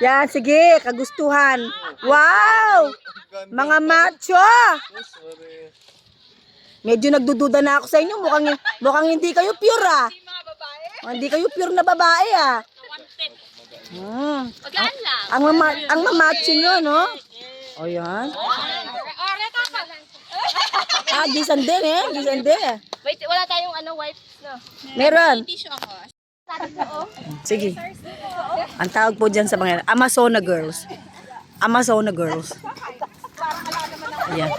Yan, sige, kagustuhan. Wow! Mga macho! Medyo nagdududa na ako sa inyo. Mukhang, mukhang hindi kayo pure ah. Hindi kayo pure na babae ah. Hmm. Lang. Ang, mama, ang mamacho nyo, no? O yan. Ah, gisan din eh. Gisan din. Wait, wala tayong ano, wipes na. Meron. Sige. Ang tawag po dyan sa mga Amazona girls. Amazona girls. Ayan.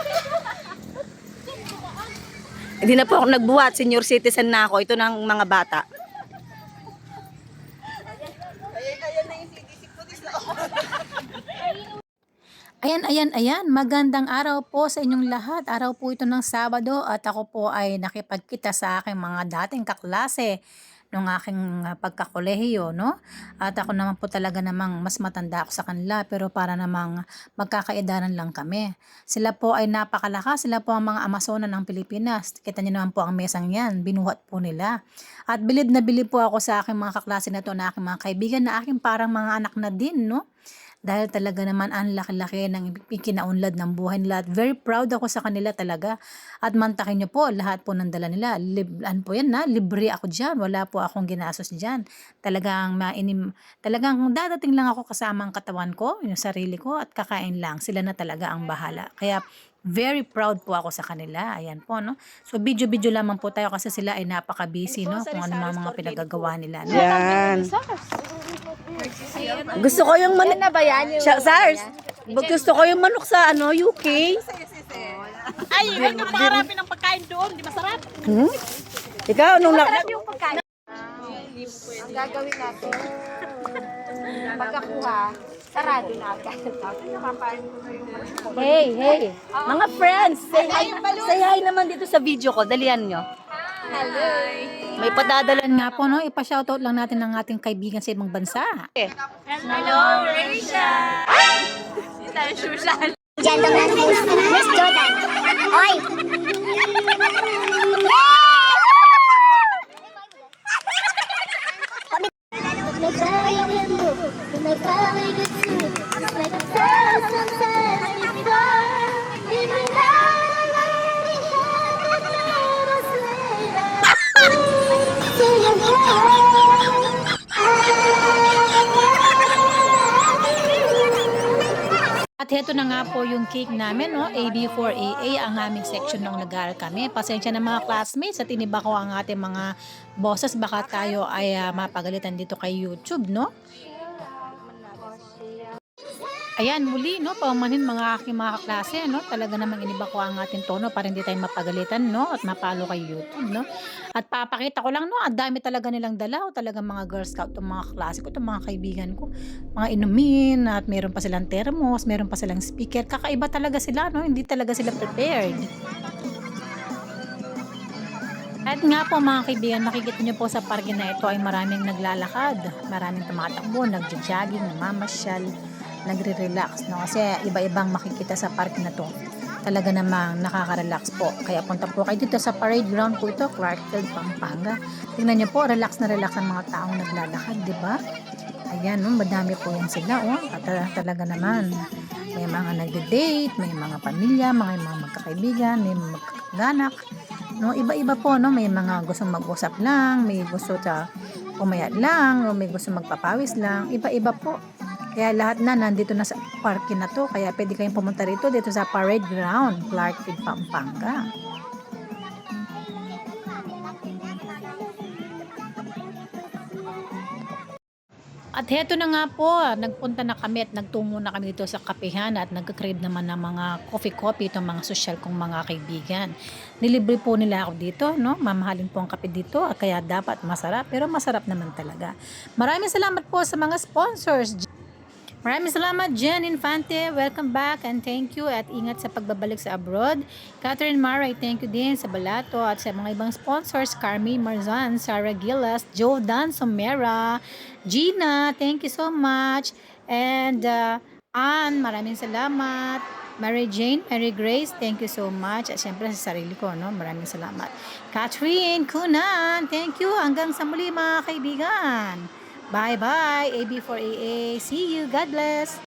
Hindi na po ako nagbuhat. Senior citizen na ako. Ito ng mga bata. Ayan, ayan, ayan. Magandang araw po sa inyong lahat. Araw po ito ng Sabado at ako po ay nakipagkita sa aking mga dating kaklase nung aking ah, pagkakolehiyo, no? At ako naman po talaga namang mas matanda ako sa kanila pero para namang magkakaedaran lang kami. Sila po ay napakalakas, sila po ang mga Amazona ng Pilipinas. Kita niyo naman po ang mesang yan, binuhat po nila. At bilib na bilib po ako sa aking mga kaklase na to na aking mga kaibigan na aking parang mga anak na din, no? Dahil talaga naman ang laki-laki ng ikinaunlad ng buhay nila at very proud ako sa kanila talaga. At mantakin nyo po lahat po ng dala nila Lib, ano po yan na libre ako dyan. Wala po akong ginastos dyan. Talagang mainim talagang dadating lang ako kasama ang katawan ko yung sarili ko at kakain lang. Sila na talaga ang bahala. Kaya very proud po ako sa kanila. Ayan po no? So video-video lamang po tayo kasi sila ay napaka-busy no? kung ano mga, mga pinagagawa nila no? Yan. Gusto ko yung manok. na ba yan? Siya, SARS. Gusto ko yung manok sa ano, UK. Ay, huwag niyo pangarapin ang pagkain doon, di masarap. Hmm? Ikaw, nung na... Ang gagawin natin, pagkakuha, sarado na agad. Hey, hey. Mga friends, say hi, say hi naman dito sa video ko. Dalian nyo. Hello! May padadalan Nga po, no, ipa-shoutout lang natin ng ating kaibigan sa ibang bansa. Hello, Rachel! Gentlemen, Miss Jordan. Oy! At heto na nga po yung cake namin, no? AB4AA, ang aming section nung nag-aaral kami. Pasensya na mga classmates at iniba ko ang ating mga bosses. Baka tayo ay ah, mapagalitan dito kay YouTube, no? Ayan, muli, no? Paumanhin mga aking mga kaklase, no? Talaga namang iniba ko ang ating tono para hindi tayo mapagalitan, no? At mapalo kay YouTube, no? At papakita ko lang, no? Ang dami talaga nilang dala, o talaga mga Girl Scout, itong mga klase ko, itong mga kaibigan ko mga inumin at meron pa silang thermos, meron pa silang speaker. Kakaiba talaga sila, no? Hindi talaga sila prepared. At nga po mga kaibigan, nakikita nyo po sa parke na ito ay maraming naglalakad, maraming tumatakbo, nagja-jogging, namamasyal, nagre-relax, no? Kasi iba-ibang makikita sa parke na to. Talaga namang nakaka-relax po. Kaya punta po kayo dito sa parade ground po ito, Clarkfield, Pampanga. Tingnan nyo po, relax na relax ang mga taong naglalakad, di ba? Ayan, no, madami po yan sila, oh. At uh, talaga naman, may mga nagde-date, may mga pamilya, mga, mga magkakaibigan, may mga magkaganak. No, iba-iba po, no, may mga gustong mag-usap lang, may gusto ta umayat lang, o may gusto magpapawis lang, iba-iba po. Kaya lahat na nandito na sa parking na to, kaya pwede kayong pumunta rito dito sa parade ground, Clarkfield, Pampanga. At heto na nga po, nagpunta na kami at nagtungo na kami dito sa kapehan at nagkakrib naman ng mga coffee-coffee itong mga social kong mga kaibigan. Nilibre po nila ako dito, no? Mamahalin po ang kape dito, at kaya dapat masarap, pero masarap naman talaga. Maraming salamat po sa mga sponsors. Maraming salamat, Jen Infante. Welcome back and thank you at ingat sa pagbabalik sa abroad. Catherine Maray, thank you din sa Balato at sa mga ibang sponsors, Carmi Marzan, Sarah Gillas, Joe Dan Somera, Gina, thank you so much. And uh, Ann, maraming salamat. Mary Jane, Mary Grace, thank you so much. At syempre sa sarili ko, no? maraming salamat. Catherine Kunan, thank you. Hanggang sa muli mga kaibigan. Bye-bye, AB4AA. See you. God bless.